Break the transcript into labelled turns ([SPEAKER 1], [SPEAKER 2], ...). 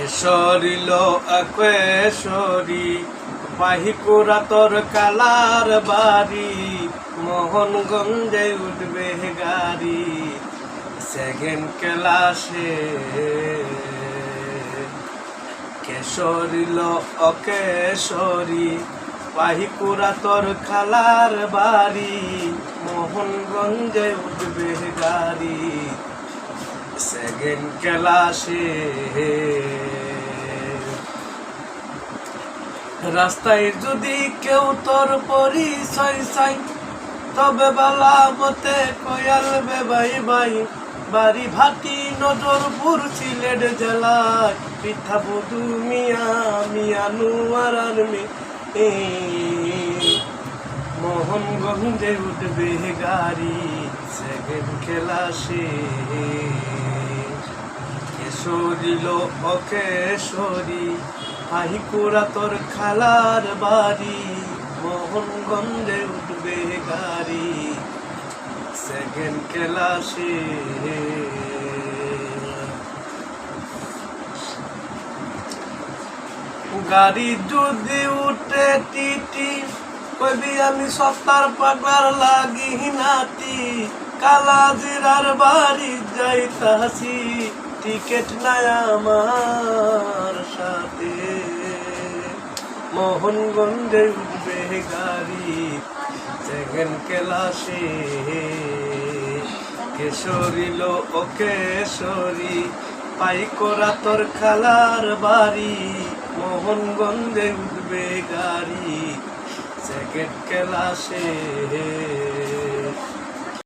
[SPEAKER 1] এসরিল একেশরি বাহিকুরা তোর কালার বাড়ি, মোহনগঞ্জে উঠবে গাড়ি, সেকেন্ড ক্লাসে। কেশরিল অকেশরি বাহিকুরা তোর খালার বাড়ি, মোহনগঞ্জে উঠবে গাড়ি। সেকেন্ড ক্লাসে রাস্তায় যদি কেউ তোর পরিচয় চাই, তবে বালা মতে কয়াল বে বাই বাই বাড়ি ভাটি নজরপুর সিলেট জেলায়, পিঠা বধু মিয়া মিয়া নুয়ার মে মোহনগঞ্জে উঠবে গাড়ি সেকেন্ড ক্লাসে কেশরিল অকেশরি আহিকুরা তোর খালার বাড়ি, মোহনগঞ্জে উঠবে গাড়ি। সেকেন্ড ক্লাসে। গাড়ি যদি উঠে টিটি কবি আমি সত্তার পাগলার লাগি নাতি। কালাজিরার বাড়ি যাইতাছি। টিকেট নাই আমার সাথে। মোহনগঞ্জে উঠবে গাড়ি সেকেন্ড ক্লাসে কেশরিল ও কেশরি, পাই করা তোর খালার বাড়ি। মোহনগঞ্জে উঠবে গাড়ি সেকেন্ড ক্লাসে